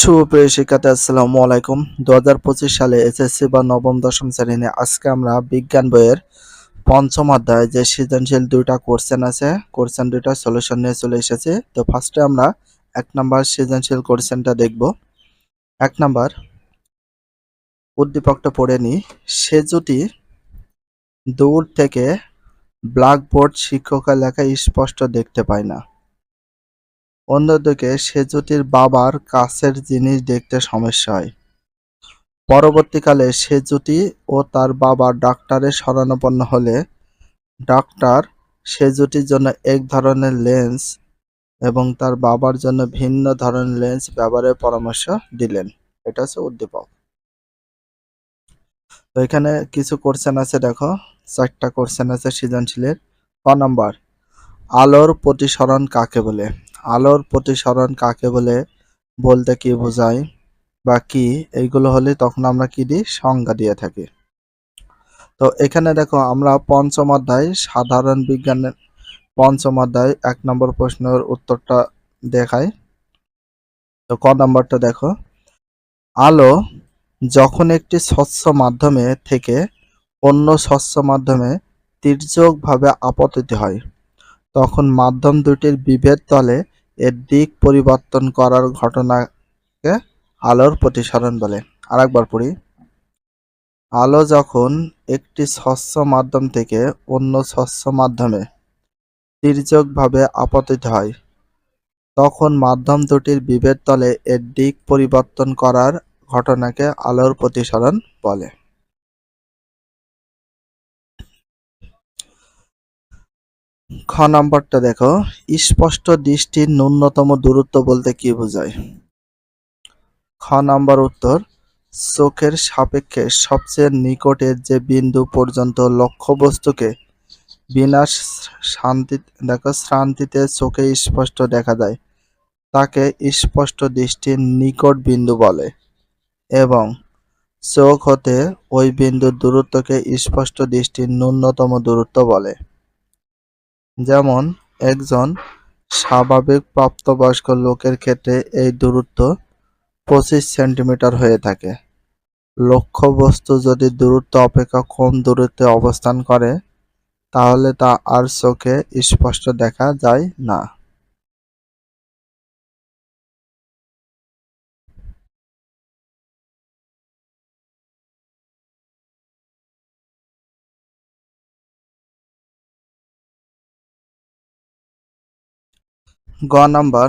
সুপ্রিয় শিক্ষার্থী, আসসালামু আলাইকুম। দু হাজার পঁচিশ সালে এসএসসি বা নবম, দশম শ্রেণি আজকে আমরা বিজ্ঞান বইয়ের পঞ্চম অধ্যায় যে সৃজনশীল দুইটা কোশ্চেন আছে কোশ্চেন দুইটা সলিউশন নিয়ে চলে এসেছি। তো ফার্স্টে আমরা এক নাম্বার সৃজনশীল কোশ্চেনটা দেখব। এক নাম্বার উদ্দীপকটা পড়ে নিই। সে যদি দূর থেকে ব্ল্যাকবোর্ড শিক্ষকের লেখা স্পষ্ট দেখতে পায় না অন্যদিকে সেজুতির বাবার কাছের জিনিস দেখতে সমস্যা হয়। পরবর্তীকালে সেজুতি ও তার বাবা ডাক্তারের শরণাপন্ন হলে ডাক্তার সেজুটির জন্য এক ধরনের লেন্স এবং তার বাবার জন্য ভিন্ন ধরনের লেন্স ব্যবহারের পরামর্শ দিলেন। এটা হচ্ছে উদ্দীপক। তো এখানে কিছু কোশ্চেন আছে, দেখো। চারটা কোশ্চেন আছে সৃজনশীলের। ক নাম্বার? আলোর প্রতিসরণ কাকে বলে? আলোর প্রতিসরণ কাকে বলে, বলতে কি বোঝায় বা কি, এইগুলো হলে তখন আমরা কি দিই? সংজ্ঞা দিয়ে থাকি। তো এখানে দেখো, আমরা পঞ্চম অধ্যায়, সাধারণ বিজ্ঞানের পঞ্চম অধ্যায়, এক নম্বর প্রশ্নের উত্তরটা দেখাই। তো ক নম্বরটা দেখো। আলো যখন একটি স্বচ্ছ মাধ্যমে থেকে অন্য স্বচ্ছ মাধ্যমে তির্যকভাবে আপতিত হয় তখন মাধ্যম দুটির বিভেদ তলে এর দিক পরিবর্তন করার ঘটনাকে আলোর প্রতিসরণ বলে। আরেকবার পড়ি। আলো যখন একটি স্বচ্ছ মাধ্যম থেকে অন্য স্বচ্ছ মাধ্যমে তির্যকভাবে আপতিত হয়, তখন মাধ্যম দুটির বিভেদ তলে এর দিক পরিবর্তন করার ঘটনাকে আলোর প্রতিসরণ বলে। খ নম্বরটা দেখো, স্পষ্ট দৃষ্টির ন্যূনতম দূরত্ব বলতে কি বোঝায়? খ নম্বর উত্তর, চোখের সাপেক্ষে সবচেয়ে নিকটের যে বিন্দু পর্যন্ত লক্ষ্যবস্তুকে বিনা শান্তি, দেখো, শ্রান্তিতে চোখে স্পষ্ট দেখা যায় তাকে স্পষ্ট দৃষ্টির নিকট বিন্দু বলে এবং চোখ হতে ওই বিন্দুর দূরত্বকে স্পষ্ট দৃষ্টির ন্যূনতম দূরত্ব বলে। যেমন একজন স্বাভাবিক প্রাপ্তবয়স্ক লোকের ক্ষেত্রে এই দূরত্ব পঁচিশ সেন্টিমিটার হয়ে থাকে। লক্ষ্যবস্তু যদি দূরত্ব অপেক্ষা কম দূরত্বে অবস্থান করে, তাহলে তা আর চোখে স্পষ্ট দেখা যায় না। গ নাম্বার,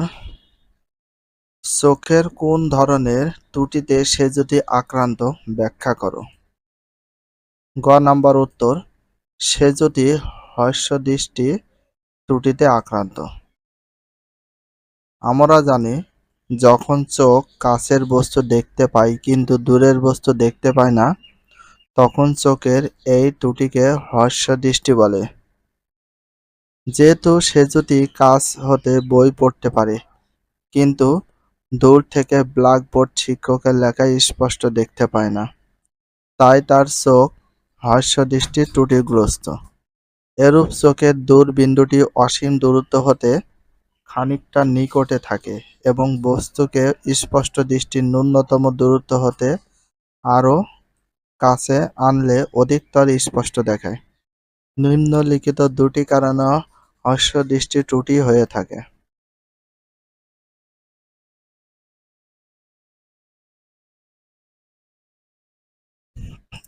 চোখের কোন ধরনের ত্রুটিতে সে যদি আক্রান্ত, ব্যাখ্যা করো। গ নাম্বার উত্তর, সে যদি হর্ষদৃষ্টি ত্রুটিতে আক্রান্ত। আমরা জানি, যখন চোখ কাছের বস্তু দেখতে পায় কিন্তু দূরের বস্তু দেখতে পায় না, তখন চোখের এই ত্রুটিকে হর্ষদৃষ্টি বলে। যেহেতু সে যদি কাছ হতে বই পড়তে পারে, কিন্তু দূর থেকে ব্ল্যাকবোর্ড শিক্ষকের লেখা স্পষ্ট দেখতে পায় না। তাই তার চোখ হর্ষদৃষ্টি ত্রুটিগ্রস্ত। এরূপ চোখের দূর বিন্দুটি অসীম দূরত্ব হতে খানিকটা নিকটে থাকে এবং বস্তুকে স্পষ্ট দৃষ্টির ন্যূনতম দূরত্ব হতে আরও কাছে আনলে অধিকতর স্পষ্ট দেখায়। নিম্নলিখিত দুটি কারণে হর্ষদৃষ্টি ত্রুটি হয়ে থাকে।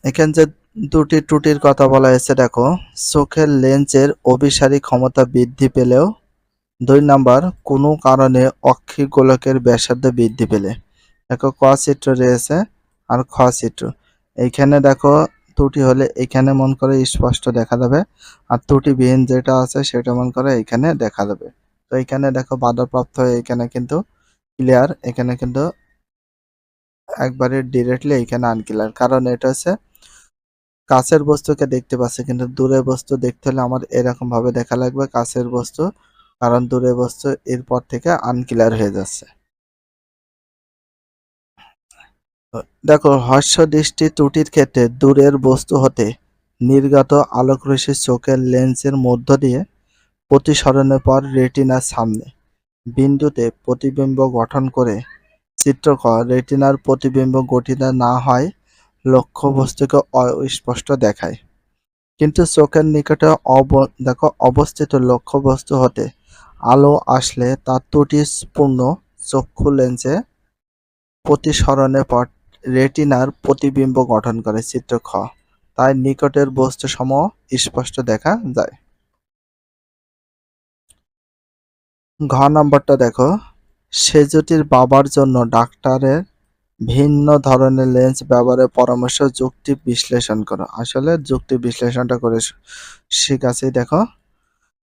এখানে যে দুটি ত্রুটির কথা বলা হয়েছে, দেখো, চোখের লেন্সের অভিসারী ক্ষমতা বৃদ্ধি পেলেও, দুই নাম্বার, কোনো কারণে অক্ষিক গোলকের ব্যাসার্ধ বৃদ্ধি পেলে। দেখো, ক চিত্র রয়েছে আর খ চিত্র। এইখানে দেখো ত্রুটি হলে এখানে মন করে স্পষ্ট দেখা যাবে। আর ত্রুটি ত্রুটিবিহীন যেটা আছে সেটা মন করে এখানে দেখা যাবে। তো এখানে দেখো বাধাপ্রাপ্ত হয়ে এখানে কিন্তু ক্লিয়ার এখানে কিন্তু একবারে ডিরেক্টলি এখানে আনক্লিয়ার কারণ এটা হচ্ছে কাছের বস্তুকে দেখতে পাচ্ছে, কিন্তু দূরের বস্তু দেখতে হলে আমার এরকম ভাবে দেখা লাগবে কাছের বস্তু, কারণ দূরের বস্তু এরপর থেকে আনক্লিয়ার হয়ে যাচ্ছে। দেখো হর্ষ দৃষ্টি ত্রুটির ক্ষেত্রে দূরের বস্তু হতে নির্গত আলোকরশ্মি চোখের লেন্সের মধ্য দিয়ে প্রতিসরণের পর রেটিনার সামনে। বিন্দুতে প্রতিবিম্ব গঠন করে চিত্র ক রেটিনার প্রতিবিম্ব গঠিত না হয় লক্ষ্য বস্তুকে অস্পষ্ট দেখায়। কিন্তু চোখের নিকটে অব, দেখো, অবস্থিত লক্ষ্য বস্তু হতে আলো আসলে তা ত্রুটিপূর্ণ চক্ষু লেন্সে প্রতিসরণের পর রেটিনার প্রতিবিম্ব গঠন করে চিত্র খ। তাই নিকটের বস্তু সম স্পষ্ট দেখা যায়। ঘ নম্বরটা দেখো। সেজুটির বাবার জন্য ডাক্তারের ভিন্ন ধরনের লেন্স ব্যবহারের পরামর্শ যুক্তি বিশ্লেষণ করো। আসলে যুক্তি বিশ্লেষণটা করে শিখাচ্ছি, দেখো।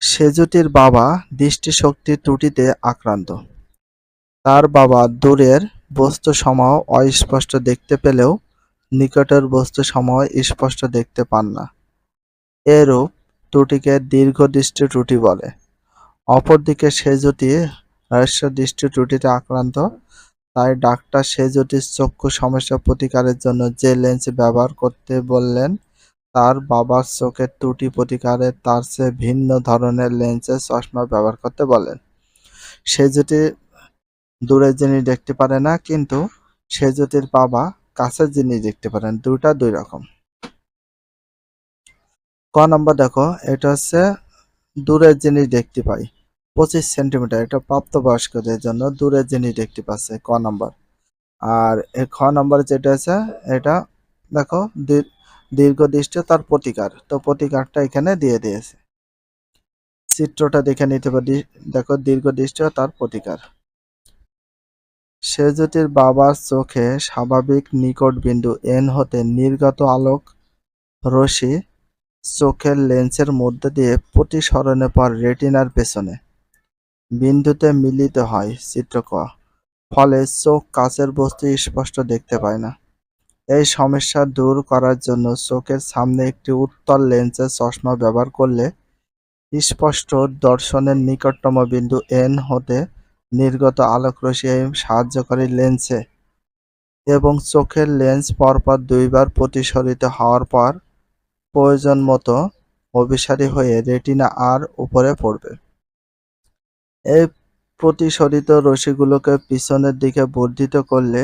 সেজুটির বাবা দৃষ্টিশক্তি ত্রুটিতে আক্রান্ত। তার বাবা দূরের বস্তু সমূহ অস্পষ্ট দেখতে পেলেও নিকটের বস্তু সমূহ স্পষ্ট দেখতে পান না। এরূপ ত্রুটিকে দীর্ঘদৃষ্টি ত্রুটি বলে। অপরদিকে সেজুটি হ্রস্ব দৃষ্টি ত্রুটিতে আক্রান্ত, তাই ডাক্তার সেজুটির চক্ষু সমস্যা প্রতিকারের জন্য যে লেন্স ব্যবহার করতে বললেন, তার বাবার চোখের ত্রুটি প্রতিকারে তার চেয়ে ভিন্ন ধরনের লেন্সের চশমা ব্যবহার করতে বলেন। সেজুটি দূরের জিনিস দেখতে পারে না, কিন্তু সে সেজুটির বাবা কাছের জিনিস দেখতে পারেন দুটা দুই রকম। ক নম্বর দেখো, এটা হচ্ছে দূরের জিনিস দেখতে পাই, পঁচিশ সেন্টিমিটার, এটা প্রাপ্তবয়স্কদের জন্য দূরের জিনিস দেখতে পাচ্ছে, ক নম্বর। আর খ নম্বর যেটা আছে, এটা দেখো দীর্ঘ দৃষ্টি তার প্রতিকার, তো প্রতিকারটা এখানে দিয়ে দিয়েছে। চিত্রটা দেখে নিতে পারি, দেখো দীর্ঘ দৃষ্টি তার প্রতিকার। সেজুটির বাবার চোখে স্বাভাবিক নিকট বিন্দু এন হতে নির্গত আলোক রশ্মি চোখের লেন্সের মধ্যে দিয়ে প্রতিসরণের পর রেটিনার পেছনে। বিন্দুতে মিলিত হয় চিত্র ক ফলে চোখ কাছের বস্তু স্পষ্ট দেখতে পায় না। এই সমস্যা দূর করার জন্য চোখের সামনে একটি উত্তল লেন্সের চশমা ব্যবহার করলে স্পষ্ট দর্শনের নিকটতম বিন্দু এন হতে নির্গত আলোকরশ্মি সাহায্যকারী লেন্সে এবং চোখের লেন্স পরপর দুইবার প্রতিসরিত হওয়ার পর প্রয়োজন মতো অভিসারী হয়ে রেটিনা আর উপরে পড়বে। এই প্রতিসরিত রশ্মিগুলোকে পিছনের দিকে বর্ধিত করলে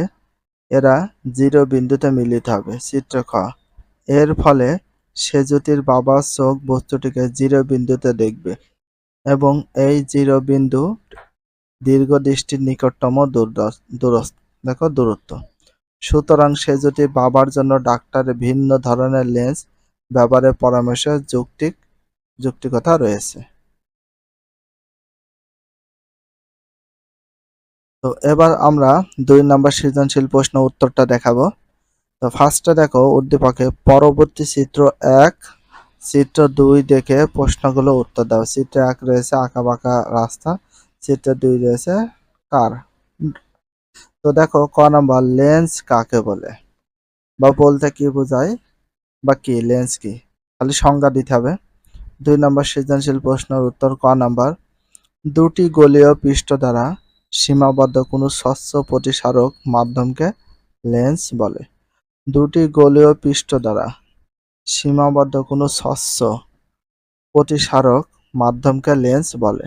এরা জিরো বিন্দুতে মিলিত হবে চিত্র খ এর ফলে সেজুতির বাবার চোখ বস্তুটিকে জিরো বিন্দুতে দেখবে এবং এই জিরো বিন্দু দীর্ঘ দৃষ্টির নিকটতম দূরত্ব। সুতরাং সেজুটি বাবার জন্য ডাক্তারের ভিন্ন ধরনের লেন্স ব্যবহারের পরামর্শ যৌক্তিক যুক্তিকতা রয়েছে। তো এবার আমরা দুই নম্বর সৃজনশীল প্রশ্ন উত্তরটা দেখাবো। তো ফার্স্টে দেখো, উদ্দীপকে, পরবর্তী চিত্র এক, চিত্র দুই দেখে প্রশ্নগুলো উত্তর দাও। চিত্র এক রয়েছে আঁকা বাঁকা রাস্তা। চিত্র দুই রয়েছে, কার? তো দেখো, ক নম্বর, লেন্স কাকে বলে? বা বলতে কি বোঝায়? বা কি, লেন্স কি? খালি সংজ্ঞা দিতে হবে। দুই নম্বর সৃজনশীল প্রশ্নের উত্তর, ক নম্বর? দুটি গলীয় পৃষ্ঠ দ্বারা সীমাবদ্ধ কোনো স্বচ্ছ প্রতিসারক মাধ্যমকে লেন্স বলে। দুটি গলীয় পৃষ্ঠ দ্বারা সীমাবদ্ধ কোনো স্বচ্ছ প্রতিসারক মাধ্যমকে লেন্স বলে।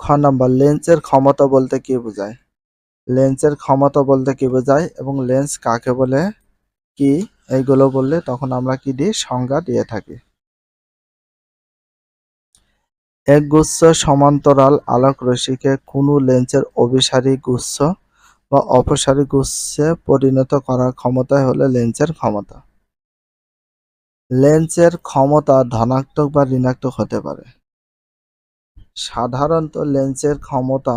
খ নম্বর, লেন্সের ক্ষমতা বলতে কি বোঝায়? লেন্সের ক্ষমতা বলতে কি বোঝায় এবং লেন্স কাকে বলে? কি? এইগুলো বললে তখন আমরা কি দিই? সংজ্ঞা দিয়ে থাকি। এক গুচ্ছ সমান্তরাল আলোক রশ্মিকে কোনো লেন্সের অভিসারী গুচ্ছ বা অপসারী গুচ্ছে পরিণত করার ক্ষমতাই হলো লেন্সের ক্ষমতা। লেন্সের ক্ষমতা ধনাত্মক বা ঋণাত্মক হতে পারে। সাধারণত লেন্সের ক্ষমতা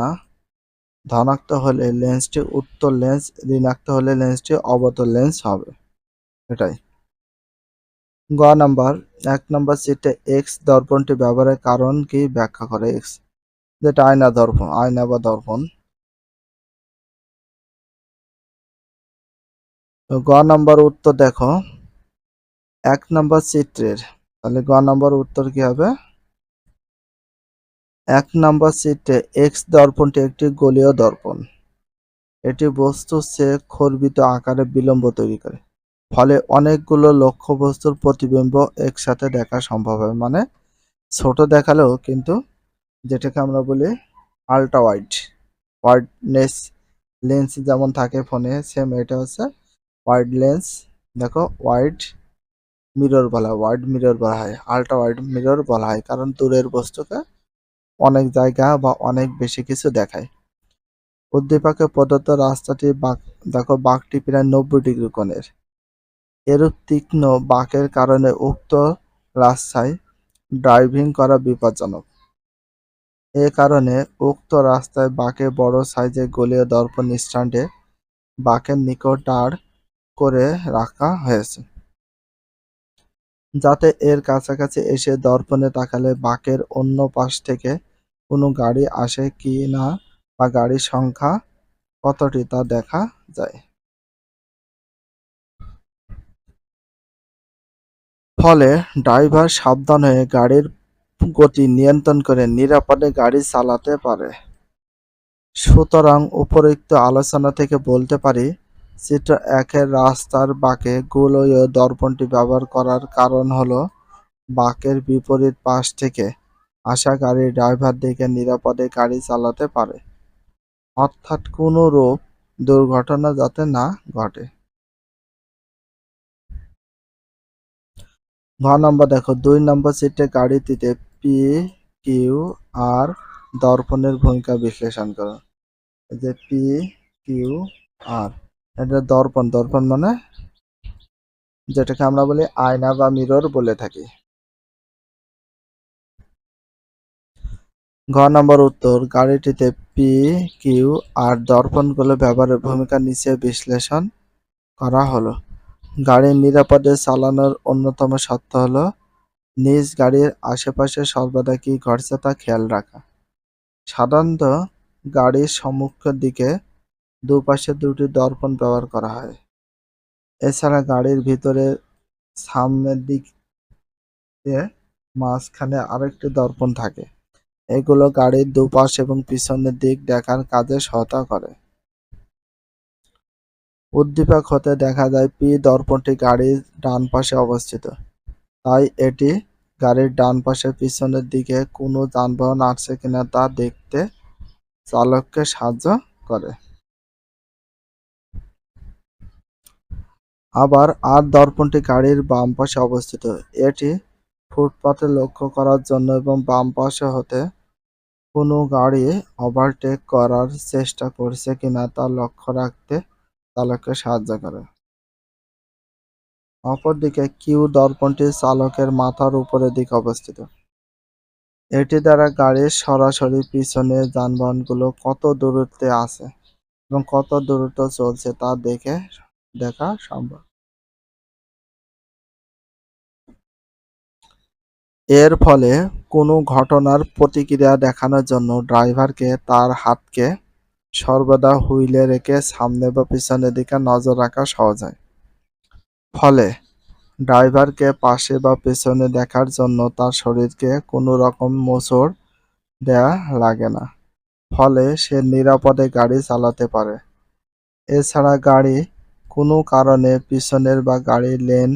ধনাত্মক হলে লেন্সটি উত্তর লেন্স, ঋণাত্মক হলে লেন্সটি অবতল লেন্স হবে। এটাই। গ নাম্বার, এক নম্বর সিটে এক্স দর্পণটি ব্যবহারের কারণ কি ব্যাখ্যা করে এক্স যেটা আয়না দর্পণ, আয়না বা দর্পণ। গ নাম্বার উত্তর দেখো। এক নম্বর চিত্রের তাহলে গ নাম্বার উত্তর কি হবে? এক নম্বর চিত্রে এক্স দর্পণটি একটি গলীয় দর্পণ। এটি বস্তু সে খর্বিত আকারে বিলম্ব তৈরি করে। ফলে অনেকগুলো লক্ষ্য বস্তুর প্রতিবিম্ব একসাথে দেখা সম্ভব হয়। মানে ছোট দেখালেও কিন্তু যেটাকে আমরা বলি আল্ট্রা ওয়াইড ওয়াইডনেস লেন্স যেমন থাকে ফোনে সেম এটা হচ্ছে ওয়াইড লেন্স দেখো ওয়াইড মিরর বলা হয় ওয়াইড মিরর বলা হয় আল্ট্রা ওয়াইড মিরর বলা হয়। কারণ দূরের বস্তুকে জায়গা বা অনেক বেশি কিছু দেখায়। উদ্দীপকে প্রদত্ত রাস্তাটি বাঁক, দেখো, বাঁকটি প্রায় নব্বই ডিগ্রি কোণের। এরূপ তীক্ষ্ণ বাঁকের কারণে উক্ত রাস্তায় ড্রাইভিং করা বিপজ্জনক। এ কারণে উক্ত রাস্তায় বাঁকে বড় সাইজের গলীয় দর্পণ স্ট্যান্ডে বাঁকের নিকট দাঁড় করে রাখা হয়েছে। যাতে এর কাছাকাছি এসে দর্পণে তাকালে বাঁকের অন্য পাশ থেকে কোনো গাড়ি আসে কি না বা গাড়ির সংখ্যা কতটি তা দেখা যায়। ফলে ড্রাইভার সাবধান হয়ে গাড়ির গতি নিয়ন্ত্রণ করে নিরাপদে গাড়ি চালাতে পারে। সুতরাং উপরোক্ত আলোচনা থেকে বলতে পারি, চিত্র একের রাস্তার বাঁকে গোলীয় দর্পণটি ব্যবহার করার কারণ হলো বাঁকের বিপরীত পাশ থেকে আসা গাড়ির ড্রাইভার দিকে নিরাপদে গাড়ি চালাতে পারে। অর্থাৎ কোনো রূপ দুর্ঘটনা যাতে না ঘটে। ঘ নম্বর দেখো, দুই নম্বর সিটে গাড়িটিতে পি কিউ আর দর্পণের ভূমিকা বিশ্লেষণ করো। যে পি কিউ আর, এটা দর্পণ। দর্পণ মানে যেটাকে আমরা বলি আয়না বা মিরর বলে থাকি। ঘ নম্বর উত্তর, গাড়িটিতে পি কিউ আর দর্পণগুলো ব্যবহারের ভূমিকা নিচে বিশ্লেষণ করা হলো। গাড়ির নিরাপদে চালানোর অন্যতম শর্ত হলো নিজ গাড়ির আশেপাশে সর্বদা কি ঘটছে তা খেয়াল রাখা। সাধারণত গাড়ির সম্মুখের দিকে দুপাশে দুটি দর্পণ ব্যবহার করা হয়। এছাড়া গাড়ির ভিতরে সামনের দিক মাঝখানে আরেকটি দর্পণ থাকে। এগুলো গাড়ির দুপাশ এবং পিছনের দিক দেখার কাজে সহায়তা করে। উদ্দীপক হতে দেখা যায়, পি দর্পণটি গাড়ির ডান পাশে অবস্থিত। তাই এটি গাড়ির ডান পাশে পিছনের দিকে কোনো যানবাহন আসছে কিনা তা দেখতে চালককে সাহায্য করে। আবার আর দর্পণটি গাড়ির বাম পাশে অবস্থিত। এটি ফুটপাতে লক্ষ্য করার জন্য এবং বাম পাশে হতে কোনো গাড়ি ওভারটেক করার চেষ্টা করছে কিনা তা লক্ষ্য রাখতে চালককে সাহায্য করে। অপরদিকে কিউ দর্পণটি চালকের মাথার উপরের দিকে অবস্থিত। এটি দ্বারা গাড়ির সরাসরি পিছনে যানবাহনগুলো কত দূরত্বে আছে এবং কত দূরত্ব চলছে তা দেখে দেখা সম্ভব। এর ফলে কোনো ঘটনার প্রতিক্রিয়া দেখানোর জন্য ড্রাইভারকে তার হাতকে সর্বদা হুইলে রেখে সামনে বা পিছনের দিকে নজর রাখা সহজ হয়। ফলে ড্রাইভারকে পাশে বা পেছনে দেখার জন্য তার শরীরকে কোনো রকম মোচড় দেয়া লাগে না। ফলে সে নিরাপদে গাড়ি চালাতে পারে। এছাড়া গাড়ি কোনো কারণে পিছনের বা গাড়ির লেন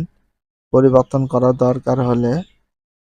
পরিবর্তন করা দরকার হলে